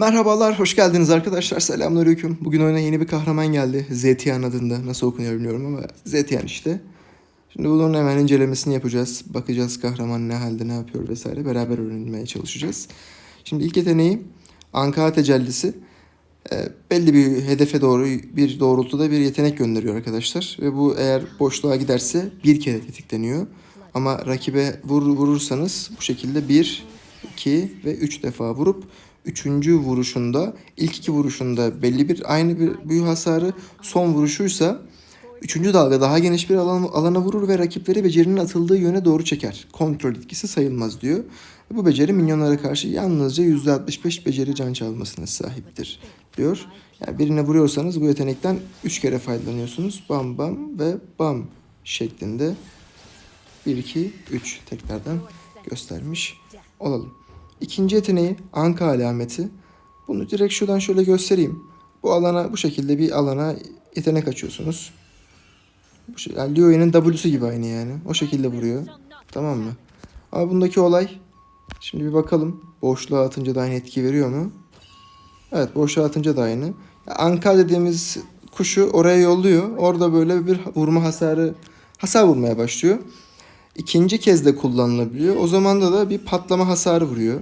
Merhabalar, hoş geldiniz arkadaşlar. Selamünaleyküm. Bugün oyuna yeni bir kahraman geldi. Zetian adında. Nasıl okunuyor bilmiyorum ama Zetian işte. Şimdi bunun hemen incelemesini yapacağız. Bakacağız kahraman ne halde, ne yapıyor vesaire. Beraber öğrenmeye çalışacağız. Şimdi ilk yeteneği Anka tecellisi. Ee, belli bir hedefe doğru bir doğrultuda bir yetenek gönderiyor arkadaşlar. Ve bu eğer boşluğa giderse bir kere tetikleniyor. Ama rakibe vur, vurursanız bu şekilde bir, iki ve üç defa vurup üçüncü vuruşunda ilk iki vuruşunda belli bir aynı bir büyü hasarı son vuruşuysa üçüncü dalga daha geniş bir alan, alana vurur ve rakipleri becerinin atıldığı yöne doğru çeker. Kontrol etkisi sayılmaz diyor. Bu beceri minyonlara karşı yalnızca %65 beceri can çalmasına sahiptir diyor. Yani birine vuruyorsanız bu yetenekten 3 kere faydalanıyorsunuz. Bam bam ve bam şeklinde 1 2 3 tekrardan göstermiş olalım. İkinci yeteneği anka alameti. Bunu direkt şuradan şöyle göstereyim. Bu alana bu şekilde bir alana yetenek açıyorsunuz. Bu şey, yani Lio'nun W'su gibi aynı yani. O şekilde vuruyor. Tamam mı? Ama bundaki olay şimdi bir bakalım. Boşluğa atınca da aynı etki veriyor mu? Evet boşluğa atınca da aynı. Anka dediğimiz kuşu oraya yolluyor. Orada böyle bir vurma hasarı hasar vurmaya başlıyor. İkinci kez de kullanılabiliyor. O zaman da da bir patlama hasarı vuruyor.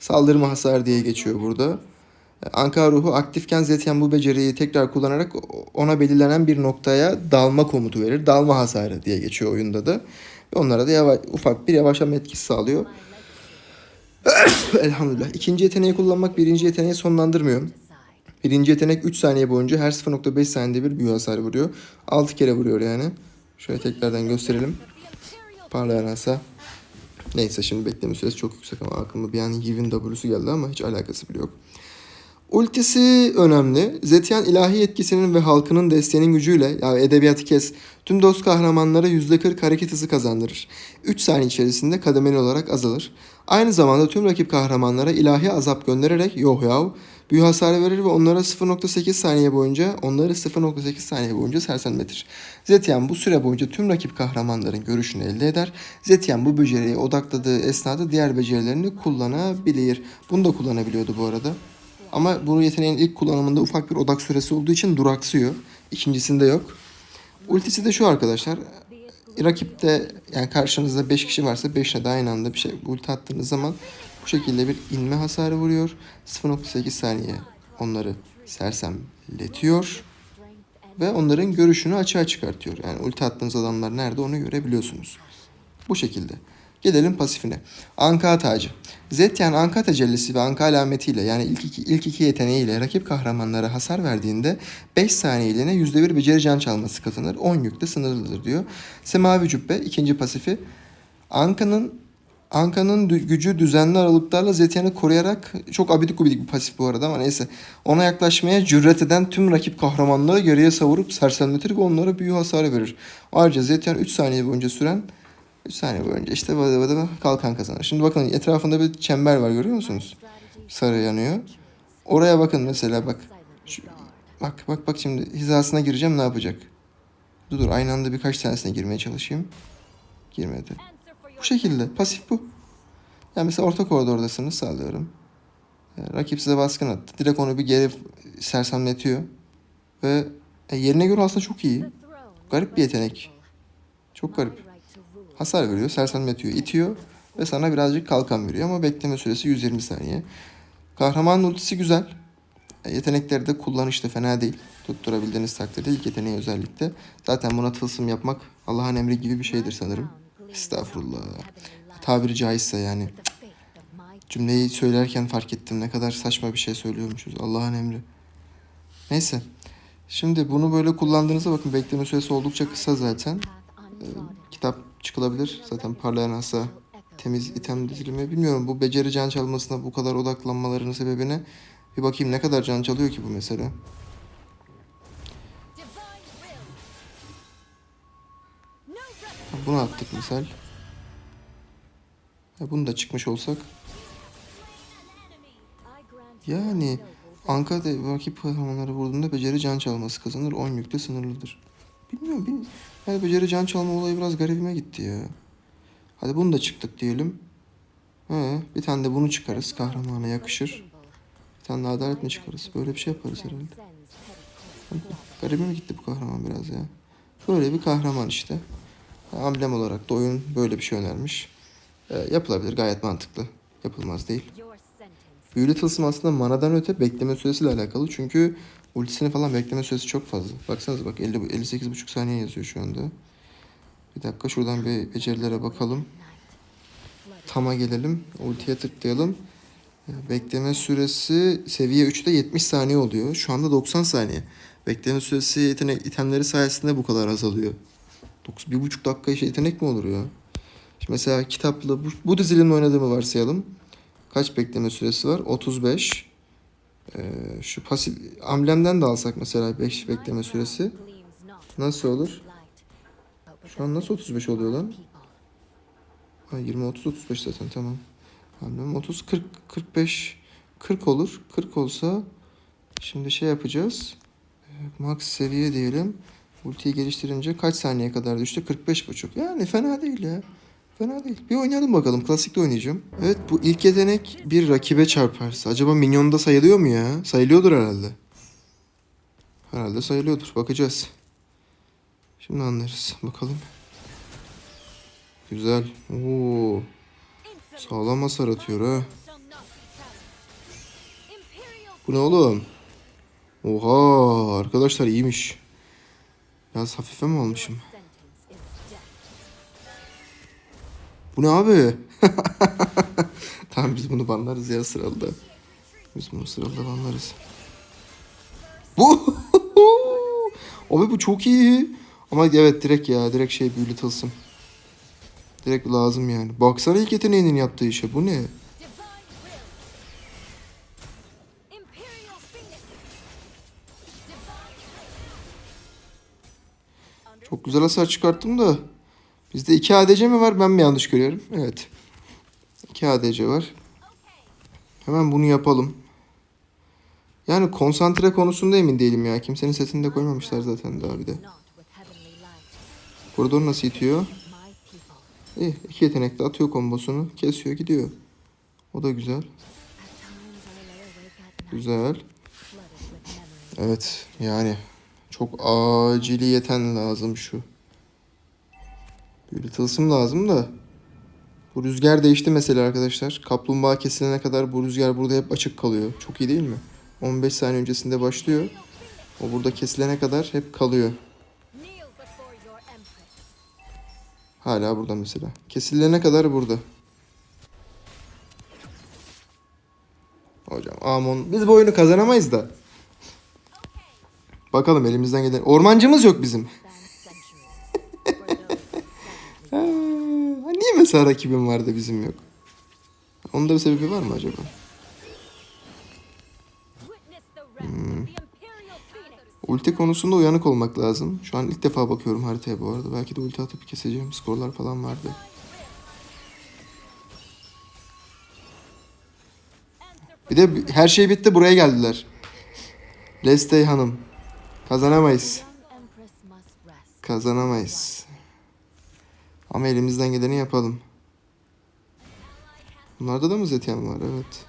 Saldırma hasarı diye geçiyor burada. Anka ruhu aktifken Zetian bu beceriyi tekrar kullanarak ona belirlenen bir noktaya dalma komutu verir. Dalma hasarı diye geçiyor oyunda da. Ve onlara da yavaş, ufak bir yavaşlama etkisi sağlıyor. Elhamdülillah. İkinci yeteneği kullanmak birinci yeteneği sonlandırmıyor. Birinci yetenek 3 saniye boyunca her 0.5 saniyede bir büyü hasarı vuruyor. 6 kere vuruyor yani. Şöyle tekrardan gösterelim. Parlayan asa. Neyse şimdi bekleme süresi çok yüksek ama aklıma bir an Yiv'in W'su geldi ama hiç alakası bile yok. Ultisi önemli. Zetian ilahi yetkisinin ve halkının desteğinin gücüyle yani edebiyatı kes tüm dost kahramanlara %40 hareket hızı kazandırır. 3 saniye içerisinde kademeli olarak azalır. Aynı zamanda tüm rakip kahramanlara ilahi azap göndererek yoh yav büyü hasarı verir ve onlara 0.8 saniye boyunca onları 0.8 saniye boyunca sersemletir. Zetian bu süre boyunca tüm rakip kahramanların görüşünü elde eder. Zetian bu beceriye odakladığı esnada diğer becerilerini kullanabilir. Bunu da kullanabiliyordu bu arada. Ama bu yeteneğin ilk kullanımında ufak bir odak süresi olduğu için duraksıyor. İkincisinde yok. Ultisi de şu arkadaşlar. Rakipte yani karşınızda 5 kişi varsa 5'e de aynı anda bir şey ulti attığınız zaman bu şekilde bir inme hasarı vuruyor. 0.8 saniye onları sersemletiyor. Ve onların görüşünü açığa çıkartıyor. Yani ulti attığınız adamlar nerede onu görebiliyorsunuz. Bu şekilde. Gelelim pasifine. Anka tacı. Zetian Anka tecellisi ve Anka alametiyle yani ilk iki, ilk iki yeteneğiyle rakip kahramanlara hasar verdiğinde 5 saniyeliğine %1 beceri can çalması kazanır. 10 yükte sınırlıdır diyor. Semavi cübbe ikinci pasifi. Anka'nın Anka'nın gücü düzenli aralıklarla Zetian'ı koruyarak çok abidik gubidik bir pasif bu arada ama neyse. Ona yaklaşmaya cüret eden tüm rakip kahramanları geriye savurup sersemletir ve onlara büyü hasarı verir. Ayrıca Zetian 3 saniye boyunca süren 3 saniye boyunca işte vada vada kalkan kazanır. Şimdi bakın etrafında bir çember var görüyor musunuz? Sarı yanıyor. Oraya bakın mesela bak. Şu, bak bak bak şimdi hizasına gireceğim ne yapacak? Dur dur aynı anda birkaç tanesine girmeye çalışayım. Girmedi. Bu şekilde pasif bu. Yani mesela orta koridordasınız sağlıyorum. Rakip size baskın attı. Direkt onu bir geri sersemletiyor. Ve e, yerine göre aslında çok iyi. Garip bir yetenek. Çok garip. Hasar veriyor, sersemletiyor, itiyor ve sana birazcık kalkan veriyor ama bekleme süresi 120 saniye. Kahramanın ultisi güzel. E, Yetenekleri de kullanışlı fena değil. Tutturabildiğiniz takdirde ilk yeteneği özellikle. Zaten buna tılsım yapmak Allah'ın emri gibi bir şeydir sanırım. Estağfurullah. Tabiri caizse yani. Cümleyi söylerken fark ettim ne kadar saçma bir şey söylüyormuşuz. Allah'ın emri. Neyse. Şimdi bunu böyle kullandığınızda bakın bekleme süresi oldukça kısa zaten. Ee, kitap çıkılabilir. Zaten parlayan asa temiz item dizilimi. Bilmiyorum bu beceri can çalmasına bu kadar odaklanmalarının sebebini. Bir bakayım ne kadar can çalıyor ki bu mesela. Bunu attık misal. Bunu da çıkmış olsak. Yani Anka'da rakip kahramanları vurduğunda beceri can çalması kazanır. 10 yükte sınırlıdır. Bilmiyorum. bilmiyorum. Yani beceri can çalma olayı biraz garibime gitti ya. Hadi bunu da çıktık diyelim. He, bir tane de bunu çıkarız. Kahramana yakışır. Bir tane daha adalet mi çıkarız? Böyle bir şey yaparız herhalde. Garibe mi gitti bu kahraman biraz ya? Böyle bir kahraman işte. Amblem olarak da oyun böyle bir şey önermiş. Ee, yapılabilir gayet mantıklı. Yapılmaz değil. Büyülü tılsım aslında manadan öte bekleme süresiyle alakalı. Çünkü ultisini falan bekleme süresi çok fazla. Baksanıza bak 50, 58,5 saniye yazıyor şu anda. Bir dakika şuradan bir becerilere bakalım. Tama gelelim. Ultiye tıklayalım. Bekleme süresi seviye 3'te 70 saniye oluyor. Şu anda 90 saniye. Bekleme süresi yetenek itemleri sayesinde bu kadar azalıyor. 9, bir buçuk dakika işte yetenek mi olur ya? Şimdi mesela kitapla bu, bu dizilinin oynadığımı varsayalım. Kaç bekleme süresi var? 35. Ee, şu pasif amblemden de alsak mesela 5 bekleme süresi. Nasıl olur? Şu an nasıl 35 oluyor lan? Ha, 20 30 35 zaten tamam. Amblem 30 40 45 40 olur. 40 olsa şimdi şey yapacağız. Ee, Max seviye diyelim. Ultiyi geliştirince kaç saniye kadar düştü? 45 buçuk. Yani fena değil ya. Fena değil. Bir oynayalım bakalım. Klasikte oynayacağım. Evet bu ilk yetenek bir rakibe çarparsa. Acaba minyonda sayılıyor mu ya? Sayılıyordur herhalde. Herhalde sayılıyordur. Bakacağız. Şimdi anlarız. Bakalım. Güzel. Oo. Sağlam hasar atıyor ha. Bu ne oğlum? Oha arkadaşlar iyiymiş. Biraz hafife mi almışım? Bu ne abi? tamam biz bunu banlarız ya sıralı. Biz bunu sıralı banlarız. Bu Abi bu çok iyi. Ama evet direkt ya direkt şey büyülü. Direkt lazım yani. Baksana ilk yeteneğinin yaptığı işe bu ne? Çok güzel hasar çıkarttım da. Bizde 2 ADC mi var ben mi yanlış görüyorum? Evet. 2 ADC var. Hemen bunu yapalım. Yani konsantre konusunda emin değilim ya. Kimsenin setini de koymamışlar zaten daha bir de. Koridor nasıl itiyor? İyi. iki yetenekle atıyor kombosunu. Kesiyor gidiyor. O da güzel. Güzel. Evet yani çok aciliyeten lazım şu. Büyülü tılsım lazım da. Bu rüzgar değişti mesela arkadaşlar. Kaplumbağa kesilene kadar bu rüzgar burada hep açık kalıyor. Çok iyi değil mi? 15 saniye öncesinde başlıyor. O burada kesilene kadar hep kalıyor. Hala burada mesela. Kesilene kadar burada. Hocam Amon. Biz bu oyunu kazanamayız da. Bakalım elimizden gelen. Ormancımız yok bizim. Mesela rakibim var da bizim yok? Onun da bir sebebi var mı acaba? Ulti konusunda uyanık olmak lazım. Şu an ilk defa bakıyorum haritaya bu arada. Belki de ulti atıp keseceğim skorlar falan vardı. Bir de her şey bitti buraya geldiler. Lestey hanım. Kazanamayız. Kazanamayız. Ama elimizden geleni yapalım. Bunlarda da mı Zetian var? Evet.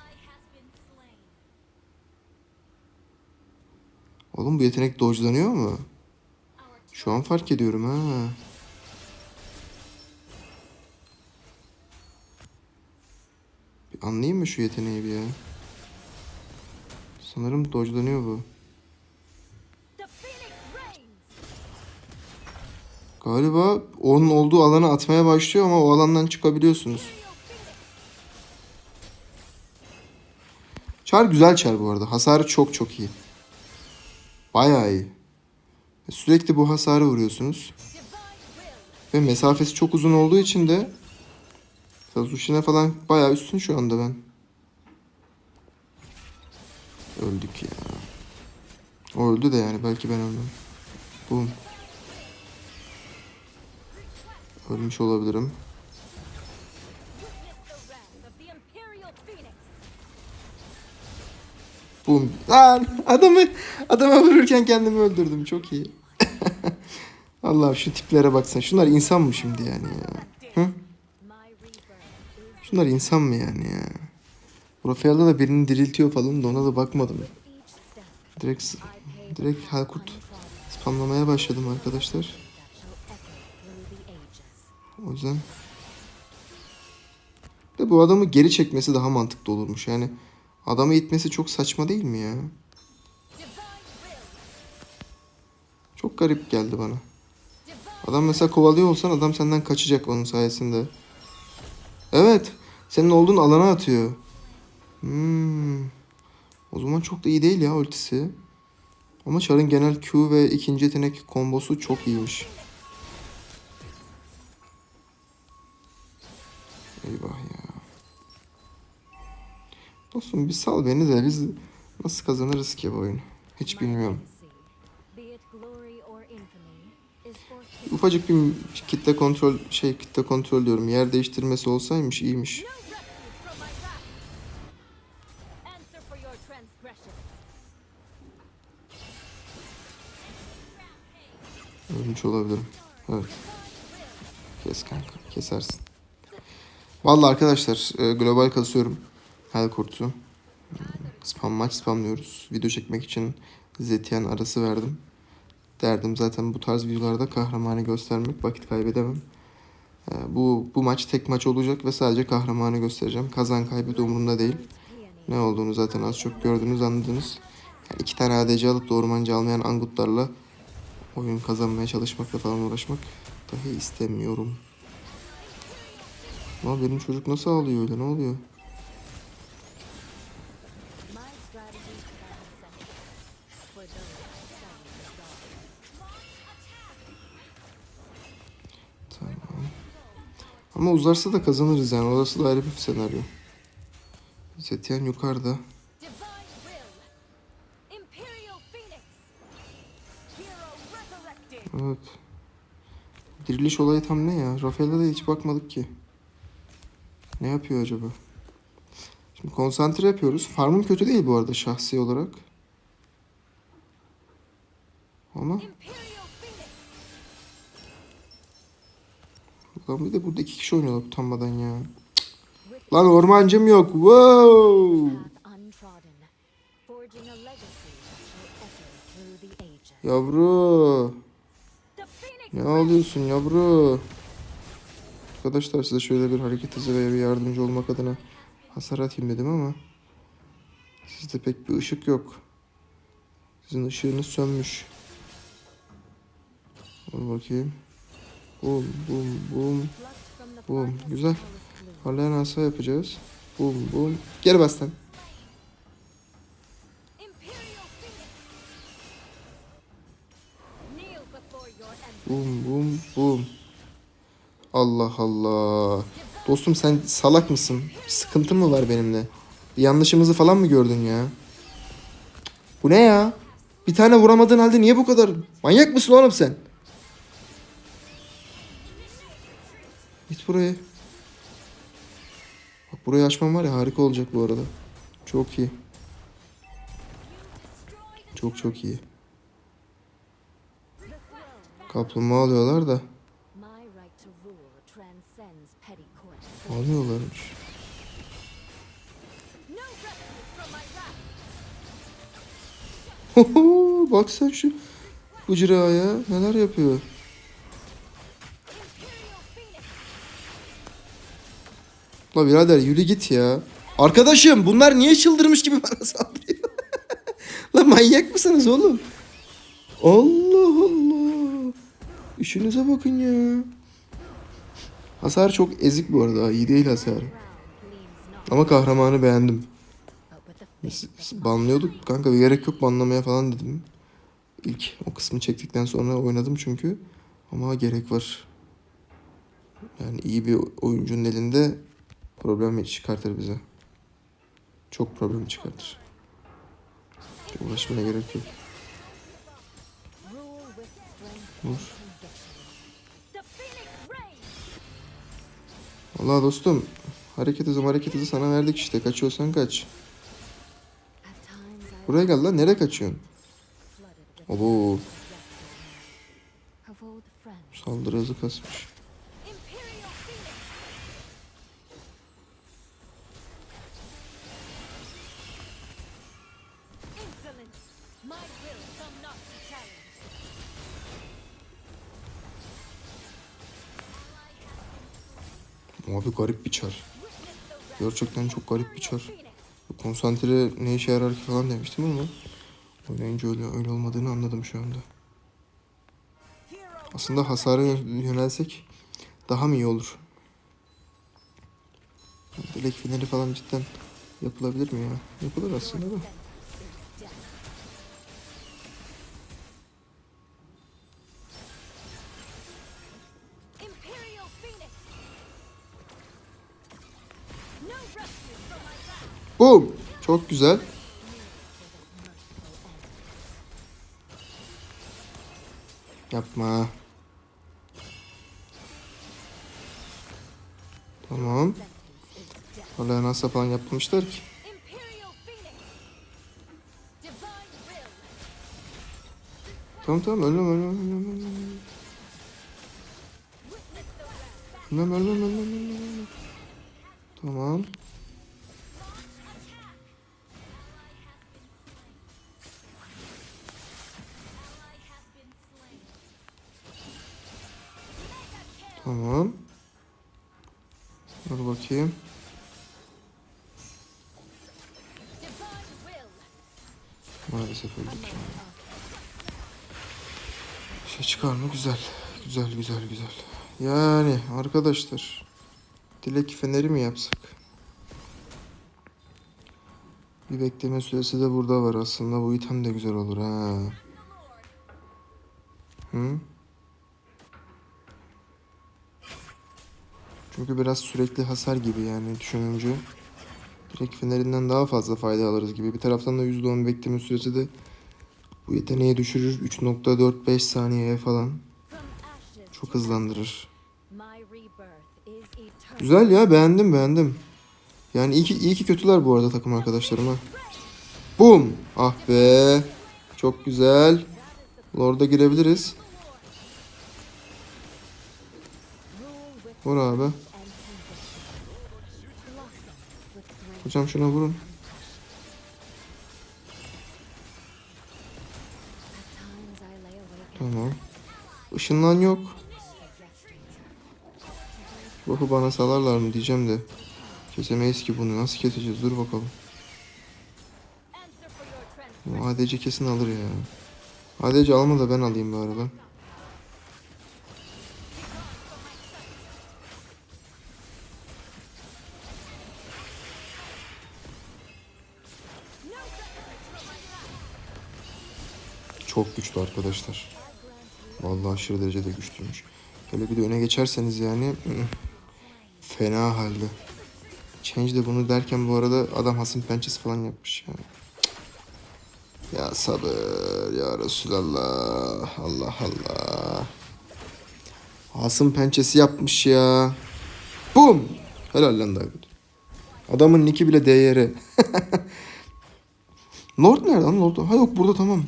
Oğlum bu yetenek dodge'lanıyor mu? Şu an fark ediyorum ha. Bir anlayayım mı şu yeteneği bir ya? Sanırım dodge'lanıyor bu. Galiba onun olduğu alana atmaya başlıyor ama o alandan çıkabiliyorsunuz. Çar güzel çar bu arada. Hasarı çok çok iyi. Bayağı iyi. Sürekli bu hasarı vuruyorsunuz. Ve mesafesi çok uzun olduğu için de Sazushi'ne falan bayağı üstün şu anda ben. Öldük ya. O öldü de yani belki ben ölmem. Boom. Ölmüş olabilirim. Boom. Lan adamı adama vururken kendimi öldürdüm. Çok iyi. Allah şu tiplere baksana. Şunlar insan mı şimdi yani ya? Hı? Şunlar insan mı yani ya? Rafael'da da birini diriltiyor falan da ona da bakmadım. Direkt direkt Halkurt spamlamaya başladım arkadaşlar. O yüzden de bu adamı geri çekmesi daha mantıklı olurmuş. Yani adamı itmesi çok saçma değil mi ya? Çok garip geldi bana. Adam mesela kovalıyor olsan adam senden kaçacak onun sayesinde. Evet. Senin olduğun alana atıyor. Hmm. O zaman çok da iyi değil ya ultisi. Ama Char'ın genel Q ve ikinci yetenek kombosu çok iyiymiş. Eyvah ya. Dostum bir sal beni de biz nasıl kazanırız ki bu oyunu? Hiç bilmiyorum. Ufacık bir kitle kontrol şey kitle kontrol diyorum. Yer değiştirmesi olsaymış iyiymiş. Ölmüş olabilirim. Evet. Kes kanka. Kesersin. Vallahi arkadaşlar e, global kasıyorum. Hel kurtu. Hmm, Spam maç spamlıyoruz. Video çekmek için Zetiyen arası verdim. Derdim zaten bu tarz videolarda kahramanı göstermek. Vakit kaybedemem. E, Bu bu maç tek maç olacak ve sadece kahramanı göstereceğim. Kazan kaybı da umurumda değil. Ne olduğunu zaten az çok gördünüz anladınız. Yani iki tane ADC alıp da almayan angutlarla oyun kazanmaya çalışmakla falan uğraşmak dahi istemiyorum. Ama benim çocuk nasıl ağlıyor öyle ne oluyor? Tamam. Ama uzarsa da kazanırız yani. Orası da ayrı bir senaryo. Zetiyen yukarıda. Evet. Diriliş olayı tam ne ya? Rafael'e de hiç bakmadık ki. Ne yapıyor acaba? Şimdi konsantre yapıyoruz. Farmım kötü değil bu arada şahsi olarak. Ama Lan bir de burada iki kişi oynuyorlar utanmadan ya. Cık. Lan ormancım yok. Wow. Yavru. Ne ağlıyorsun yavru? Arkadaşlar size şöyle bir hareket hızı ve bir yardımcı olmak adına hasar atayım dedim ama sizde pek bir ışık yok. Sizin ışığınız sönmüş. Dur bakayım. Bum bum bum. Bum. Güzel. Parlayan asa yapacağız. Bum bum. Geri bas lan. Bum bum bum. Allah Allah. Dostum sen salak mısın? Bir sıkıntın mı var benimle? Yanlışımızı falan mı gördün ya? Bu ne ya? Bir tane vuramadığın halde niye bu kadar? Manyak mısın oğlum sen? Git buraya. Bak burayı açmam var ya harika olacak bu arada. Çok iyi. Çok çok iyi. Kaplumbağa alıyorlar da. Almıyorlarmış. Hoho, bak sen şu Bıcırağıya neler yapıyor. La birader yürü git ya. Arkadaşım bunlar niye çıldırmış gibi bana saldırıyor? La manyak mısınız oğlum? Allah Allah. İşinize bakın ya. Hasar çok ezik bu arada. iyi değil hasar. Ama kahramanı beğendim. Biz banlıyorduk kanka bir gerek yok banlamaya falan dedim. İlk o kısmı çektikten sonra oynadım çünkü. Ama gerek var. Yani iyi bir oyuncunun elinde problem çıkartır bize. Çok problem çıkartır. Çok uğraşmaya gerek yok. Vur. Valla dostum hareket hızı hareket hızı sana verdik işte. Kaçıyorsan kaç. Buraya gel lan nereye kaçıyorsun? friends. saldırı hızı kasmış. Garip bir çar. Gerçekten çok garip bir çar. Konsantre ne işe yarar ki falan demiştim ama oynayınca öyle, öyle olmadığını anladım şu anda. Aslında hasara yö- yönelsek daha mı iyi olur? Dilek feneri falan cidden yapılabilir mi ya? Yapılır aslında da. Boom! Çok güzel. Yapma. Tamam. Hala nasıl falan yapmamışlar ki. Tamam tamam ölmem ölmem. ölmem. Ölmem ölmem ölmem ölmem. ölmem. Tamam. Tamam. Dur bakayım. Maalesef öldük. Şey çıkar mı? Güzel. Güzel güzel güzel. Yani arkadaşlar. Dilek feneri mi yapsak? Bir bekleme süresi de burada var aslında. Bu item de güzel olur ha. Hı? Çünkü biraz sürekli hasar gibi yani düşününce. Direkt fenerinden daha fazla fayda alırız gibi. Bir taraftan da %10 bekleme süresi de bu yeteneği düşürür. 3.45 saniyeye falan. Çok hızlandırır. Güzel ya beğendim beğendim. Yani iyi ki, iyi ki kötüler bu arada takım arkadaşlarıma. Boom! Ah be. Çok güzel. Lord'a girebiliriz. Vur abi. Hocam şuna vurun. Tamam. Işınlan yok. Ruhu bana salarlar mı diyeceğim de. Kesemeyiz ki bunu. Nasıl keseceğiz? Dur bakalım. Bu ADC kesin alır ya. ADC alma da ben alayım bu arada. Çok güçlü arkadaşlar. Vallahi aşırı derecede güçlüymüş. Hele bir de öne geçerseniz yani fena halde. Change de bunu derken bu arada adam hasım pençesi falan yapmış yani. Ya sabır ya Resulallah. Allah Allah. Hasım pençesi yapmış ya. Bum. Helal lan David. Adamın nicki bile değeri. Lord nerede lan Lord? Ha yok burada tamam.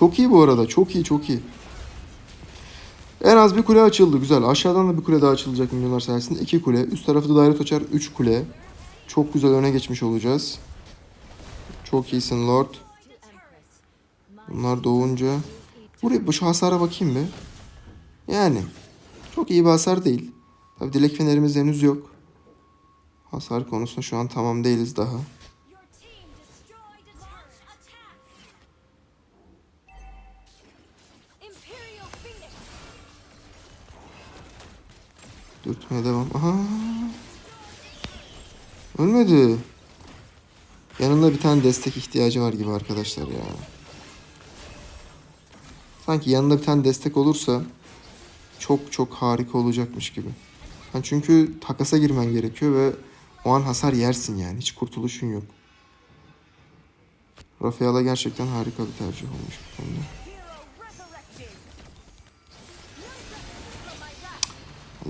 Çok iyi bu arada. Çok iyi çok iyi. En az bir kule açıldı. Güzel. Aşağıdan da bir kule daha açılacak milyonlar sayesinde. İki kule. Üst tarafı da daire açar. Üç kule. Çok güzel öne geçmiş olacağız. Çok iyisin Lord. Bunlar doğunca. Buraya bu şu hasara bakayım bir. Yani. Çok iyi bir hasar değil. Tabi dilek fenerimiz henüz yok. Hasar konusunda şu an tamam değiliz daha. Dürtmeye devam. Aha. Ölmedi. Yanında bir tane destek ihtiyacı var gibi arkadaşlar ya. Sanki yanında bir tane destek olursa çok çok harika olacakmış gibi. Yani çünkü takasa girmen gerekiyor ve o an hasar yersin yani. Hiç kurtuluşun yok. Rafaela gerçekten harika bir tercih olmuş bu konuda.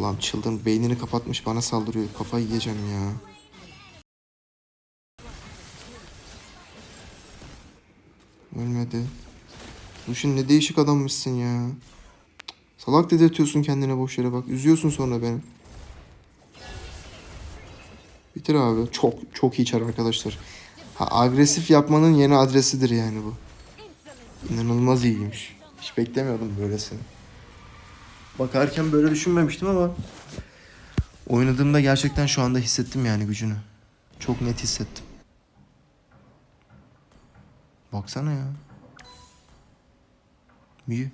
Allah'ım çılgın beynini kapatmış bana saldırıyor. Kafayı yiyeceğim ya. Ölmedi. Lucian ne değişik adammışsın ya. Salak dedirtiyorsun kendine boş yere bak. Üzüyorsun sonra beni. Bitir abi. Çok çok iyi çar arkadaşlar. Ha, agresif yapmanın yeni adresidir yani bu. İnanılmaz iyiymiş. Hiç beklemiyordum böylesini. Bakarken böyle düşünmemiştim ama oynadığımda gerçekten şu anda hissettim yani gücünü. Çok net hissettim. Baksana ya. İyi.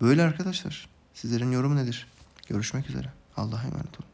Böyle arkadaşlar. Sizlerin yorumu nedir? Görüşmek üzere. Allah'a emanet olun.